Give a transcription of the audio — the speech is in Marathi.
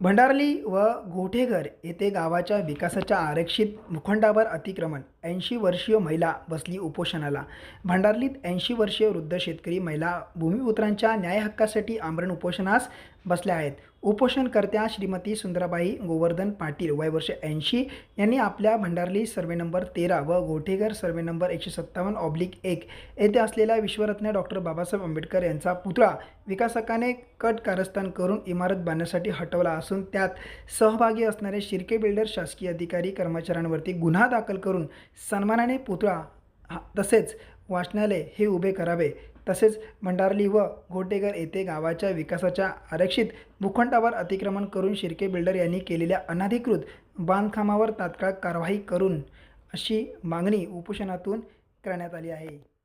भंडारली व गोठेघर येथे गावाच्या विकासाच्या आरक्षित भूखंडावर अतिक्रमण. ऐंशी वर्षीय महिला बसली उपोषणाला. भंडारलीत ऐंशी वर्षीय वृद्ध शेतकरी महिला भूमिपुत्रांच्या न्याय हक्कासाठी आमरण उपोषणास बसल्या आहेत. उपोषणकर्त्या श्रीमती सुंदराबाई गोवर्धन पाटील वय वर्ष ऐंशी यांनी आपल्या भंडारली सर्वे नंबर तेरा व गोठेघर सर्वे नंबर एकशे सत्तावन्न ऑब्लिक एक येथे असलेला विश्वरत्न डॉक्टर बाबासाहेब आंबेडकर यांचा पुतळा विकासकाने कट कारस्थान करून इमारत बांधण्यासाठी हटवला असून त्यात सहभागी असणारे शिर्के बिल्डर शासकीय अधिकारी कर्मचाऱ्यांवरती गुन्हा दाखल करून सन्मानाने पुतळा हा तसेच वाचनालय हे उभे करावे. तसेच भंडारली व घोटेघर येथे गावाच्या विकासाच्या आरक्षित भूखंडावर अतिक्रमण करून शिर्के बिल्डर यांनी केलेल्या अनधिकृत बांधकामावर तात्काळ कारवाई करून अशी मागणी उपोषणातून करण्यात आली आहे.